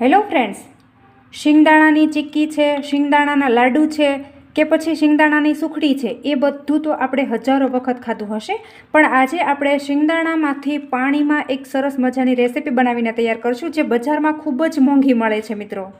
Hello friends, શિંગદાણાની ચીક્કી છે, શિંગદાણાના લાડુ છે કે પછી શિંગદાણાની સુખડી છે, એ બધું તો આપણે હજારો વખત ખાધું હશે. પણ આજે આપણે શિંગદાણામાંથી પાણીમાં એક સરસ મજાની રેસીપી બનાવીને તૈયાર કરશું જે બજારમાં ખૂબ જ મોંઘી મળે છે મિત્રો.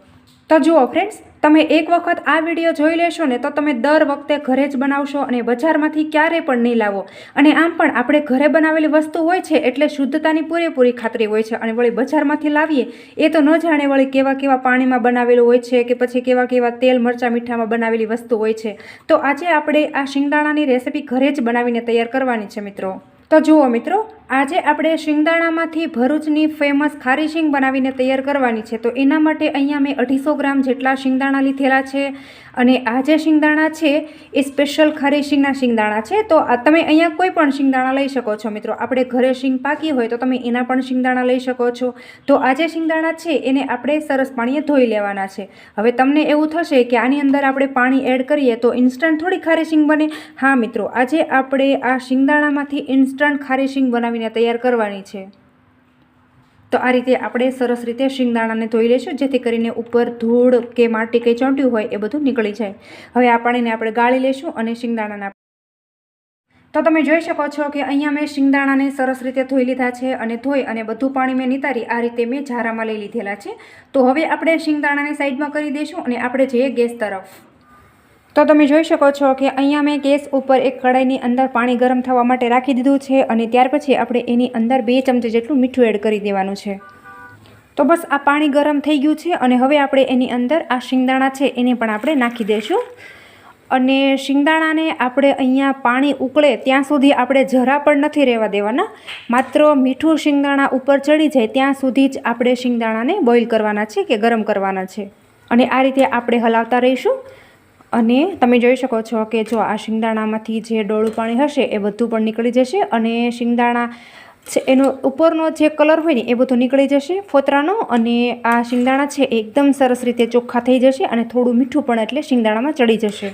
તો જુઓ ફ્રેન્ડ્સ તમે એક વખત આ વીડિયો જોઈ લેશો ને તો તમે દર વખતે ઘરે જ બનાવશો અને બજારમાંથી ક્યારેય પણ નહીં લાવો. અને આમ પણ આપણે ઘરે બનાવેલી વસ્તુ હોય છે એટલે શુદ્ધતાની પૂરેપૂરી ખાતરી હોય છે અને વળી બજારમાંથી લાવીએ, એ તો ન જાણે વળી કેવા કેવા પાણીમાં બનાવેલું હોય છે કે પછી કેવા કેવા તેલ મરચાં મીઠામાં બનાવેલી વસ્તુ હોય છે. તો આજે આપણે આ શિંગદાણાની રેસીપી ઘરે જ બનાવીને તૈયાર કરવાની છે મિત્રો. તો જુઓ મિત્રો આજે આપણે શિંગદાણામાંથી ભરૂચની ફેમસ ખારી શિંગ બનાવીને તૈયાર કરવાની છે. તો એના માટે અહીંયા મેં અઢીસો ગ્રામ જેટલા શિંગદાણા લીધેલા છે અને આ જે શિંગદાણા છે એ સ્પેશિયલ ખારી શિંગના શિંગદાણા છે. તો તમે અહીંયા કોઈ પણ શિંગદાણા લઈ શકો છો મિત્રો. આપણે ઘરે શીંગ પાકી હોય તો તમે એના પણ શિંગદાણા લઈ શકો છો. તો આ જે શિંગદાણા છે એને આપણે સરસ પાણીએ ધોઈ લેવાના છે. હવે તમને એવું થશે કે આની અંદર આપણે પાણી એડ કરીએ તો ઇન્સ્ટન્ટ થોડી ખારી શિંગ બને. હા મિત્રો, આજે આપણે આ શિંગદાણામાંથી ઇન્સ્ટન્ટ ખારી શીંગ બનાવીને તૈયાર કરવાની છે. તો આ રીતે આપણે સરસ રીતે શિંગદાણાને ધોઈ લઈશું જેથી કરીને ઉપર ધૂળ કે માટી કંઈ ચોંટ્યું હોય એ બધું નીકળી જાય. હવે આ પાણીને આપણે ગાળી લઈશું અને શિંગદાણાના તો તમે જોઈ શકો છો કે અહીંયા મેં શિંગદાણાને સરસ રીતે ધોઈ લીધા છે અને ધોઈ અને બધું પાણી મેં નિતારી આ રીતે મેં ઝારામાં લઈ લીધેલા છે. તો હવે આપણે શિંગદાણાને સાઈડમાં કરી દઈશું અને આપણે જઈએ ગેસ તરફ. તો તમે જોઈ શકો છો કે અહીંયા મેં ગેસ ઉપર એક કડાઈની અંદર પાણી ગરમ થવા માટે રાખી દીધું છે અને ત્યાર પછી આપણે એની અંદર બે ચમચી જેટલું મીઠું એડ કરી દેવાનું છે. તો બસ આ પાણી ગરમ થઈ ગયું છે અને હવે આપણે એની અંદર આ શિંગદાણા છે એને પણ આપણે નાખી દઈશું અને શિંગદાણાને આપણે અહીંયા પાણી ઉકળે ત્યાં સુધી આપણે જરા પણ નથી રહેવા દેવાના. માત્ર મીઠું શિંગદાણા ઉપર ચડી જાય ત્યાં સુધી જ આપણે શિંગદાણાને બોઇલ કરવાના છે કે ગરમ કરવાના છે. અને આ રીતે આપણે હલાવતા રહીશું. અને તમે જોઈ શકો છો કે જો આ શિંગદાણામાંથી જે ડોળું પાણી હશે એ બધું પણ નીકળી જશે અને શિંગદાણા છે, એનો ઉપરનો જે કલર હોય ને એ બધું નીકળી જશે ફોતરાનો અને આ શિંગદાણા છે એકદમ સરસ રીતે ચોખ્ખા થઈ જશે અને થોડું મીઠું પણ એટલે શિંગદાણામાં ચડી જશે.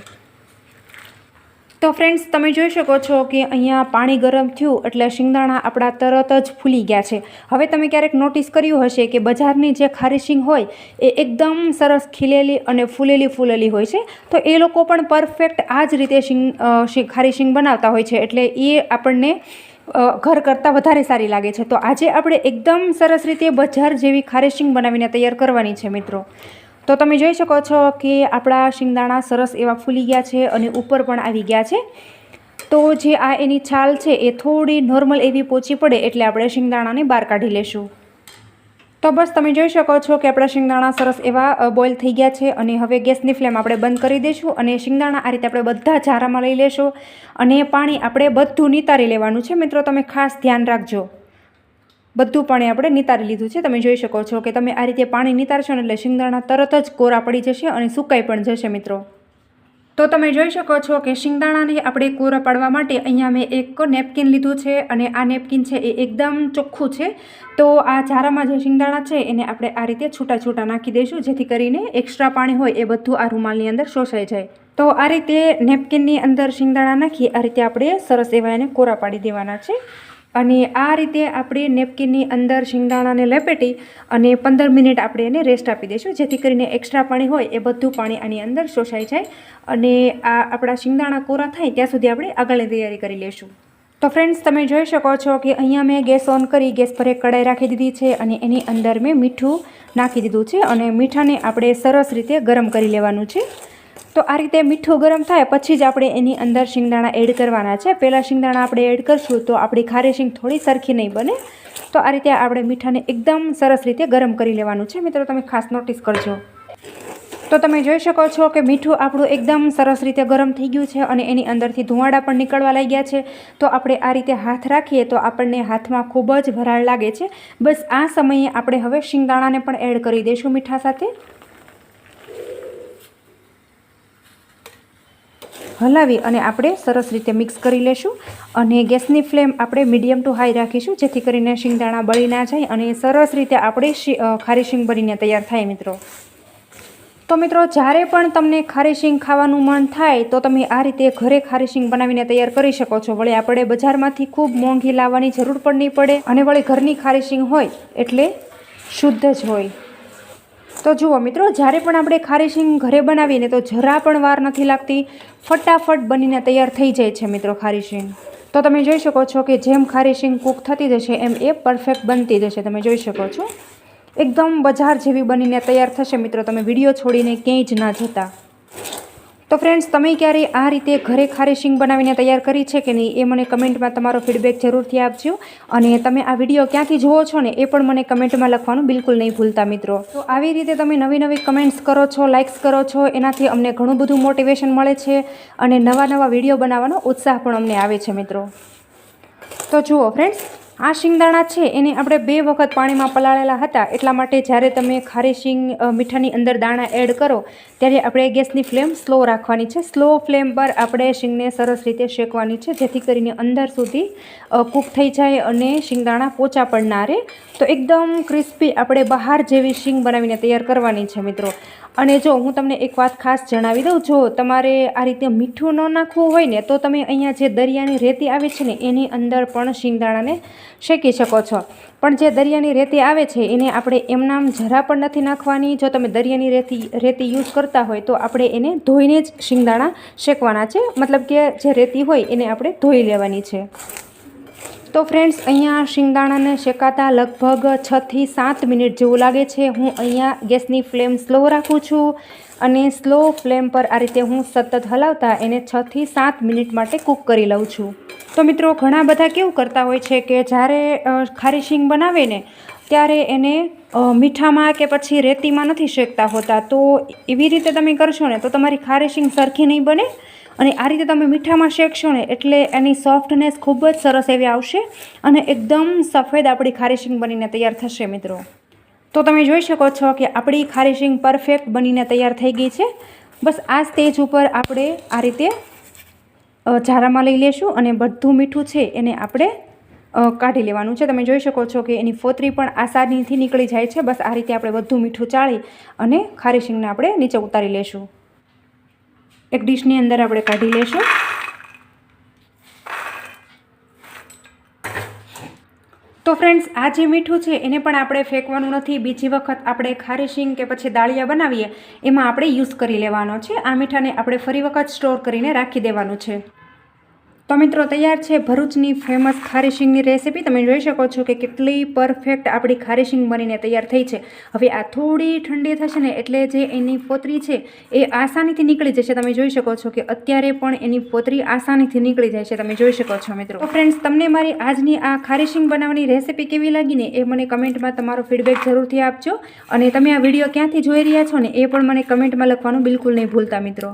તો ફ્રેન્ડ્સ તમે જોઈ શકો છો કે અહીંયા પાણી ગરમ થયું એટલે શિંગદાણા આપણા તરત જ ફૂલી ગયા છે. હવે તમે ક્યારેક નોટિસ કર્યું હશે કે બજારની જે ખારી શીંગ હોય એ એકદમ સરસ ખીલેલી અને ફૂલેલી ફૂલેલી હોય છે. તો એ લોકો પણ પરફેક્ટ આ જ રીતે શિંગ ખારી બનાવતા હોય છે એટલે એ આપણને ઘર કરતાં વધારે સારી લાગે છે. તો આજે આપણે એકદમ સરસ રીતે બજાર જેવી ખારીશીંગ બનાવીને તૈયાર કરવાની છે મિત્રો. તો તમે જોઈ શકો છો કે આપણા શિંગદાણા સરસ એવા ફૂલી ગયા છે અને ઉપર પણ આવી ગયા છે. તો જે આ એની છાલ છે એ થોડી નોર્મલ એવી પોચી પડે એટલે આપણે શિંગદાણાને બહાર કાઢી લેશું. તો બસ તમે જોઈ શકો છો કે આપણા શિંગદાણા સરસ એવા બોઇલ થઈ ગયા છે અને હવે ગેસની ફ્લેમ આપણે બંધ કરી દઈશું અને શિંગદાણા આ રીતે આપણે બધા ઝારામાં લઈ લેશું અને પાણી આપણે બધું નિતારી લેવાનું છે. મિત્રો, તમે ખાસ ધ્યાન રાખજો. બધું પાણી આપણે નિતારી લીધું છે. તમે જોઈ શકો છો કે તમે આ રીતે પાણી નિતારશો એટલે શિંગદાણા તરત જ કોરા પડી જશે અને સુકાઈ પણ જશે મિત્રો. તો તમે જોઈ શકો છો કે શિંગદાણાને આપણે કોરા પાડવા માટે અહીંયા મેં એક નેપકિન લીધું છે અને આ નેપકિન છે એ એકદમ ચોખ્ખું છે. તો આ ઝારામાં જે શિંગદાણા છે એને આપણે આ રીતે છૂટા છૂટા નાખી દઈશું જેથી કરીને એક્સ્ટ્રા પાણી હોય એ બધું આ રૂમાલની અંદર શોષાઈ જાય. તો આ રીતે નેપકિનની અંદર શિંગદાણા નાખી આ રીતે આપણે સરસ એવા એને કોરા પાડી દેવાના છે. અને આ રીતે આપણે નેપકિનની અંદર શિંગદાણાને લપેટી અને પંદર મિનિટ આપણે એને રેસ્ટ આપી દઈશું. જેથી કરીને એક્સ્ટ્રા પાણી હોય એ બધું પાણી આની અંદર શોષાઈ જાય અને આ આપણા શિંગદાણા કોરા થાય ત્યાં સુધી આપણે આગળની તૈયારી કરી લઈશું. તો ફ્રેન્ડ્સ તમે જોઈ શકો છો કે અહીંયા મેં ગેસ ઓન કરી, ગેસ પર એક કડાઈ રાખી દીધી છે અને એની અંદર મેં મીઠું નાખી દીધું છે અને મીઠાને આપણે સરસ રીતે ગરમ કરી લેવાનું છે. તો આ રીતે મીઠું ગરમ થાય પછી જ આપણે એની અંદર શિંગદાણા એડ કરવાના છે. પહેલાં શિંગદાણા આપણે એડ કરશું તો આપણી ખારી શીંગ થોડી સરખી નહીં બને. તો આ રીતે આપણે મીઠાને એકદમ સરસ રીતે ગરમ કરી લેવાનું છે. મિત્રો, તમે ખાસ નોટિસ કરજો. તો તમે જોઈ શકો છો કે મીઠું આપણું એકદમ સરસ રીતે ગરમ થઈ ગયું છે અને એની અંદરથી ધુવાડા પણ નીકળવા લાગ્યા છે. તો આપણે આ રીતે હાથ રાખીએ તો આપણને હાથમાં ખૂબ જ ભરાળ લાગે છે. બસ આ સમયે આપણે હવે શિંગદાણાને પણ એડ કરી દઈશું મીઠા સાથે. હલાવી અને આપણે સરસ રીતે મિક્સ કરી લેશું અને ગેસની ફ્લેમ આપણે મીડિયમ ટુ હાઈ રાખીશું, જેથી કરીને શિંગદાણા બળી ના જાય અને સરસ રીતે આપણે ખારી શીંગ બનીને તૈયાર થાય મિત્રો. તો મિત્રો, જ્યારે પણ તમને ખારી શીંગ ખાવાનું મન થાય, તો તમે આ રીતે ઘરે ખારી શીંગ બનાવીને તૈયાર કરી શકો છો. વળી આપણે બજારમાંથી ખૂબ મોંઘી લાવવાની જરૂર પણ નહીં પડે અને વળી ઘરની ખારી શીંગ હોય એટલે શુદ્ધ જ હોય. તો જુઓ મિત્રો, જ્યારે પણ આપણે ખારી શીંગ ઘરે બનાવીને તો જરા પણ વાર નથી લાગતી, ફટાફટ બનીને તૈયાર થઈ જાય છે મિત્રો ખારી શીંગ તો તમે જોઈ શકો છો કે જેમ ખારી શીંગ કૂક થતી જશે, એમ એ પરફેક્ટ બનતી જશે. તમે જોઈ શકો છો. એકદમ બજાર જેવી બનીને તૈયાર થશે મિત્રો. તમે વીડિયો છોડીને ક્યાંય જ ના જતા. તો ફ્રેન્ડ્સ તમે ક્યારે આ રીતે ઘરે ખારી શીંગ બનાવીને તૈયાર કરી છે કે નહીં, એ મને કમેન્ટમાં તમારો ફીડબેક જરૂરથી આપજો. અને તમે આ વીડિયો ક્યાંથી જુઓ છો ને, એ પણ મને કમેન્ટમાં લખવાનું બિલકુલ નહીં ભૂલતા મિત્રો. તો આવી રીતે તમે નવી નવી કમેન્ટ્સ કરો છો લાઇક્સ કરો છો, એનાથી અમને ઘણું બધું મોટિવેશન મળે છે અને નવા નવા વીડિયો બનાવવાનો ઉત્સાહ પણ અમને આવે છે મિત્રો. તો જુઓ ફ્રેન્ડ્સ આ શિંગદાણા છે, એને આપણે બે વખત પાણીમાં પલાળેલા હતા. એટલા માટે જ્યારે તમે ખારી શિંગ મીઠાની અંદર દાણા એડ કરો, ત્યારે આપણે ગેસની ફ્લેમ સ્લો રાખવાની છે. સ્લો ફ્લેમ પર આપણે શિંગને સરસ રીતે શેકવાની છે, જેથી કરીને અંદર સુધી કૂક થઈ જાય અને શિંગદાણા પોચા પણ ના રહે. તો એકદમ ક્રિસ્પી આપણે બહાર જેવી શિંગ બનાવીને તૈયાર કરવાની છે મિત્રો. અને જો હું તમને એક વાત ખાસ જણાવી દઉં, જો તમારે આ રીતે મીઠું ન નાખવું હોય ને, તો તમે અહીંયા જે દરિયાની રેતી આવે છે ને, એની અંદર પણ શિંગદાણાને શેકી શકો છો. પણ જે દરિયાની રેતી આવે છે, એને આપણે એમનામ જરા પણ નથી નાખવાની. જો તમે દરિયાની રેતી રેતી યુઝ કરતા હોય, તો આપણે એને ધોઈને જ શિંગદાણા શેકવાના છે. મતલબ કે જે રેતી હોય, એને આપણે ધોઈ લેવાની છે. તો ફ્રેન્ડ્સ અહીંયા શિંગદાણાને શેકાતા લગભગ છથી સાત મિનિટ જેવું લાગે છે. હું અહીંયા ગેસની ફ્લેમ સ્લો રાખું છું અને સ્લો ફ્લેમ પર આ રીતે હું સતત હલાવતા એને છથી સાત મિનિટ માટે કૂક કરી લઉં છું. તો મિત્રો, ઘણા બધા કેવું કરતા હોય છે કે જ્યારે ખારી શીંગ બનાવે ને, ત્યારે એને મીઠામાં કે પછી રેતીમાં નથી શેકતા હોતા. તો એવી રીતે તમે કરશો ને, તો તમારી ખારી શીંગ સરખી નહીં બને. અને આ રીતે તમે મીઠામાં શેકશો ને એટલે એની સોફ્ટનેસ ખૂબ જ સરસ એવી આવશે અને એકદમ સફેદ આપણી ખારી શીંગ બનીને તૈયાર થશે મિત્રો. તો તમે જોઈ શકો છો કે આપણી ખારી શીંગ પરફેક્ટ બનીને તૈયાર થઈ ગઈ છે. બસ આ સ્ટેજ ઉપર આપણે આ રીતે ઝારામાં લઈ લેશું અને બધું મીઠું છે એને આપણે કાઢી લેવાનું છે. તમે જોઈ શકો છો કે એની ફોતરી પણ આસાનીથી નીકળી જાય છે. બસ આ રીતે આપણે બધું મીઠું ચાળી અને ખારી શીંગને આપણે નીચે ઉતારી લેશું. એક ડીશની અંદર આપણે કાઢી લેશું. તો ફ્રેન્ડ્સ આ જે મીઠું છે, એને પણ આપણે ફેંકવાનું નથી. બીજી વખત આપણે ખારી શીંગ કે પછી દાળિયા બનાવીએ, એમાં આપણે યુઝ કરી લેવાનો છે. આ મીઠાને આપણે ફરી વખત સ્ટોર કરીને રાખી દેવાનું છે. તો મિત્રો તૈયાર છે ભરૂચની ફેમસ ખારી શીંગની રેસીપી તમે જોઈ શકો છો કે કેટલી પરફેક્ટ આપણી ખારી શીંગ બનીને તૈયાર થઈ છે. હવે આ થોડી ઠંડી થશે ને એટલે જે એની પોતરી છે એ આસાનીથી નીકળી જશે. તમે જોઈ શકો છો કે અત્યારે પણ એની પોતરી આસાનીથી નીકળી જાય છે. તમે જોઈ શકો છો મિત્રો. તો ફ્રેન્ડ્સ તમને મારી આજની આ ખારી શીંગ બનાવવાની રેસીપી કેવી લાગી ને એ મને કમેન્ટમાં તમારો ફીડબેક જરૂરથી આપજો. અને તમે આ વીડિયો ક્યાંથી જોઈ રહ્યા છો ને એ પણ મને કમેન્ટમાં લખવાનું બિલકુલ નહીં ભૂલતા મિત્રો.